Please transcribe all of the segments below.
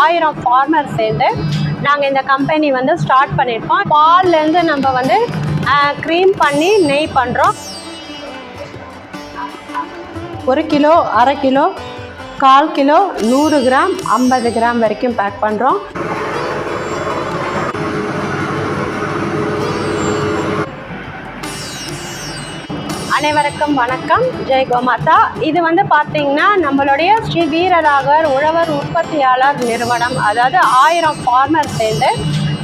ஆயிரம் ஃபார்மர் சேர்ந்து நாங்கள் இந்த கம்பெனி வந்து ஸ்டார்ட் பண்ணியிருக்கோம். பால்லேருந்து நம்ம வந்து க்ரீம் பண்ணி நெய் பண்ணுறோம் ஒரு கிலோ அரை கிலோ கால் கிலோ நூறு கிராம் ஐம்பது கிராம் வரைக்கும் பேக் பண்ணுறோம் அனைவருக்கும் வணக்கம். ஜெய் கோமாதா. இது வந்து பார்த்தீங்கன்னா நம்மளுடைய ஸ்ரீ வீரராகவர் உழவர் உற்பத்தியாளர் நிறுவனம். அதாவது ஆயிரம் ஃபார்மர் சேர்ந்து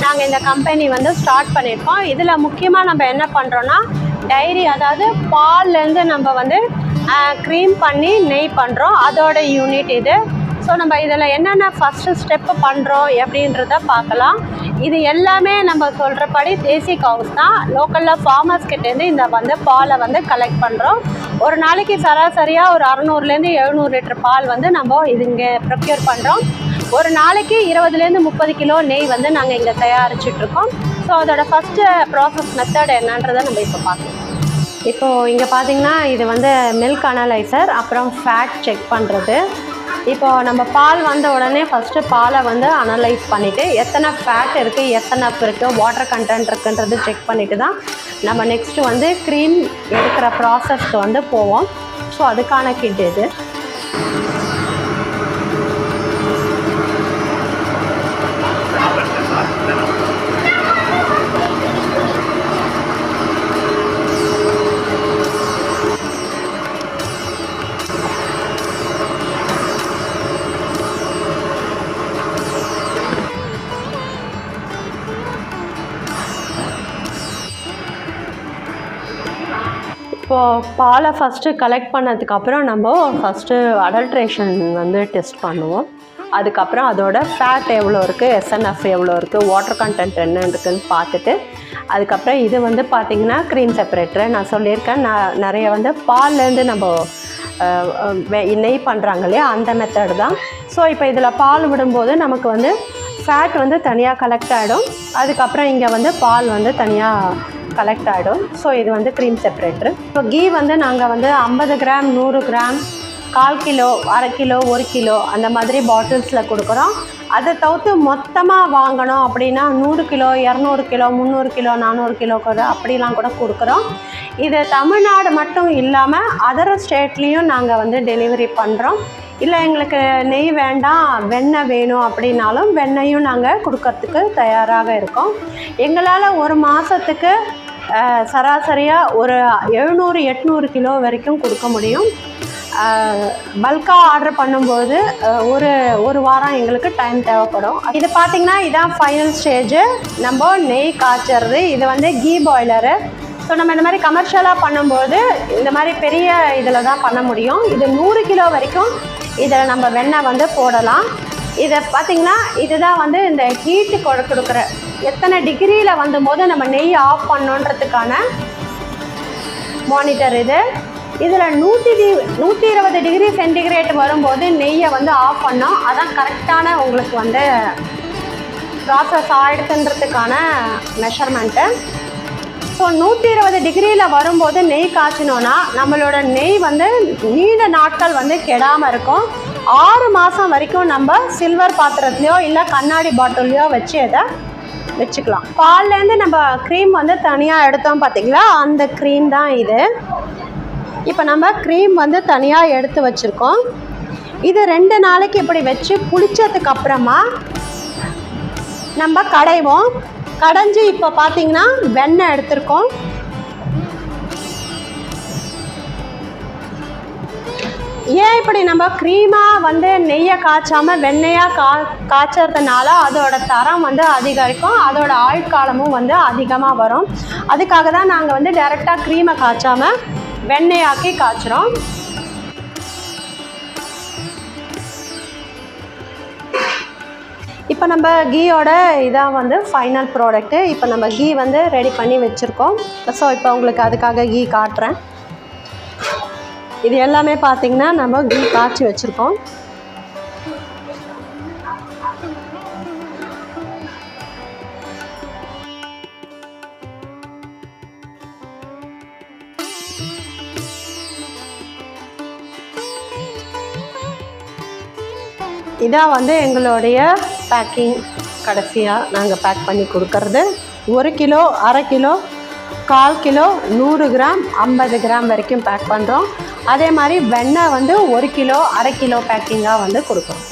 நாங்கள் இந்த கம்பெனி வந்து ஸ்டார்ட் பண்ணியிருக்கோம். இதில் முக்கியமாக நம்ம என்ன பண்ணுறோன்னா டைரி அதாவது பால்லேருந்து நம்ம வந்து க்ரீம் பண்ணி நெய் பண்ணுறோம் அதோட யூனிட் இது. ஸோ நம்ம இதில் என்னென்ன ஃபஸ்ட்டு ஸ்டெப்பு பண்ணுறோம் எப்படின்றத பார்க்கலாம். இது எல்லாமே நம்ம சொல்கிறபடி தேசி கவுஸ் தான். லோக்கலில் ஃபார்மர்ஸ் கிட்டேருந்து இந்த வந்து பாலை வந்து கலெக்ட் பண்ணுறோம் ஒரு நாளைக்கு சராசரியாக ஒரு அறநூறுலேருந்து எழுநூறு லிட்டர் பால் வந்து நம்ம இது இங்கே ப்ரொக்யூர் பண்ணுறோம் ஒரு நாளைக்கு இருபதுலேருந்து முப்பது கிலோ நெய் வந்து நாங்கள் இங்கே தயாரிச்சிட்ருக்கோம் ஸோ அதோட ஃபஸ்ட்டு ப்ராசஸ் மெத்தட் என்னன்றதை நம்ம இப்போ பார்க்கலாம். இப்போது இங்கே பார்த்தீங்கன்னா இது வந்து மில்க் அனலைசர் அப்புறம் ஃபேட் செக் பண்ணுறது இப்போ நம்ம பால் வந்த உடனே ஃபஸ்ட்டு பாலை வந்து அனலைஸ் பண்ணிவிட்டு எத்தனை ஃபேட் இருக்குது எத்தனை அப் இருக்குது வாட்டர் கண்டென்ட் இருக்குன்றது செக் பண்ணிவிட்டு தான் நம்ம நெக்ஸ்ட்டு வந்து க்ரீம் எடுக்கிற ப்ராசஸ்க்கு வந்து போவோம். ஸோ அதுக்கான கிட் இது. இப்போது பாலை ஃபஸ்ட்டு கலெக்ட் பண்ணதுக்கப்புறம் நம்ம ஃபஸ்ட்டு அடல்ட்ரேஷன் வந்து டெஸ்ட் பண்ணுவோம். அதுக்கப்புறம் அதோட ஃபேட் எவ்வளோ இருக்குது எஸ்என்எஃப் எவ்வளோ இருக்குது வாட்டர் கண்டென்ட் என்ன இருக்குதுன்னு பார்த்துட்டு அதுக்கப்புறம் இது வந்து பார்த்திங்கன்னா க்ரீம் செப்பரேட்டர் நான் சொல்லியிருக்கேன் நான் நிறைய வந்து பால்லேருந்து நம்ம நெய் பண்ணுறாங்க இல்லையா அந்த மெத்தட் தான். ஸோ இப்போ இதில் பால் விடும்போது நமக்கு வந்து ஃபேட் வந்து தனியாக கலெக்ட் ஆகிடும் அதுக்கப்புறம் இங்கே வந்து பால் வந்து தனியாக கலெக்ட் ஆகிடும் ஸோ இது வந்து க்ரீம் செப்பரேட்ரு இப்போ கீ வந்து நாங்கள் வந்து ஐம்பது கிராம் நூறு கிராம் கால் கிலோ அரை கிலோ ஒரு கிலோ அந்த மாதிரி பாட்டில்ஸில் கொடுக்குறோம். அதை தவிர்த்து மொத்தமாக வாங்கணும் அப்படின்னா நூறு கிலோ இரநூறு கிலோ முந்நூறு கிலோ நானூறு கிலோ கூட அப்படிலாம் கூட கொடுக்குறோம். இது தமிழ்நாடு மட்டும் இல்லாமல் அதர் ஸ்டேட்லேயும் நாங்கள் வந்து டெலிவரி பண்ணுறோம் இல்லை எங்களுக்கு நெய் வேண்டாம் வெண்ணெய் வேணும் அப்படின்னாலும் வெண்ணையும் நாங்கள் கொடுக்கறதுக்கு தயாராக இருக்கோம். எங்களால் ஒரு மாதத்துக்கு சராசரியாக ஒரு எழுநூறு எட்நூறு கிலோ வரைக்கும் கொடுக்க முடியும். பல்காக ஆர்டர் பண்ணும்போது ஒரு ஒரு வாரம் எங்களுக்கு டைம் தேவைப்படும். இது பார்த்திங்கன்னா இதான் ஃபைனல் ஸ்டேஜு நம்ம நெய் காய்ச்சறது இது வந்து கீ பாய்லரு ஸோ நம்ம இந்த மாதிரி கமர்ஷியலாக பண்ணும்போது இந்த மாதிரி பெரிய இதில் தான் பண்ண முடியும். இது நூறு கிலோ வரைக்கும் இதில் நம்ம வெண்ணெய் வந்து போடலாம். இதை பார்த்திங்கன்னா இதுதான் வந்து இந்த ஹீட்டு கொடுக்குற எத்தனை டிகிரியில் வந்தபோது நம்ம நெய் ஆஃப் பண்ணோன்றதுக்கான மானிட்டர் இது. இதில் நூற்றி டி நூற்றி இருபது டிகிரி சென்டிகிரேட் வரும்போது நெய்யை வந்து ஆஃப் பண்ணோம். அதான் கரெக்டான உங்களுக்கு வந்து ப்ராசஸ் ஆகிடுதுன்றதுக்கான மெஷர்மெண்ட்டு ஸோ நூற்றி இருபது டிகிரியில் வரும்போது நெய் காய்ச்சினோன்னா நம்மளோட நெய் வந்து நீண்ட நாட்கள் வந்து கெடாமல் இருக்கும். ஆறு மாதம் வரைக்கும் நம்ம சில்வர் பாத்திரத்துலையோ இல்லை கண்ணாடி பாட்டில்லையோ வச்சு அதை வச்சுக்கலாம். பால்லேருந்து நம்ம க்ரீம் வந்து தனியாக எடுத்தோம் பார்த்தீங்களா அந்த க்ரீம் தான் இது. இப்போ நம்ம க்ரீம் வந்து தனியாக எடுத்து வச்சுருக்கோம். இது ரெண்டு நாளைக்கு இப்படி வச்சு புளிச்சதுக்கு அப்புறமா நம்ம கடைவோம். கடைஞ்சி இப்போ பார்த்தீங்கன்னா வெண்ணெய் எடுத்திருக்கோம். ஏன் இப்படி நம்ம க்ரீமாக வந்து நெய்யை காய்ச்சாமல் வெண்ணெயாக கா காய்ச்சறதுனால அதோட தரம் வந்து அதிகரிக்கும். அதோட ஆயுட்காலமும் வந்து அதிகமாக வரும். அதுக்காக தான் நாங்கள் வந்து டைரெக்டாக க்ரீமை காய்ச்சாமல் வெண்ணெயாக்கி காய்ச்சுறோம். இப்போ நம்ம கீயோட இதான் வந்து ஃபைனல் ப்ராடக்ட்டு இப்போ நம்ம கீ வந்து ரெடி பண்ணி வச்சுருக்கோம். ஸோ இப்போ உங்களுக்கு அதுக்காக கீ காட்டுறேன். இது எல்லாமே பார்த்தீங்கன்னா நம்ம கீ காய்ச்சி வச்சுருக்கோம். இதான் வந்து எங்களுடைய பேக்கிங் கடைசியாக நாங்கள் பேக் பண்ணி கொடுக்கறது. ஒரு கிலோ அரை கிலோ கால் கிலோ நூறு கிராம் ஐம்பது கிராம் வரைக்கும் பேக் பண்ணுறோம் அதே மாதிரி வெண்ணெய் வந்து ஒரு கிலோ அரை கிலோ பேக்கிங்காக வந்து கொடுக்குறோம்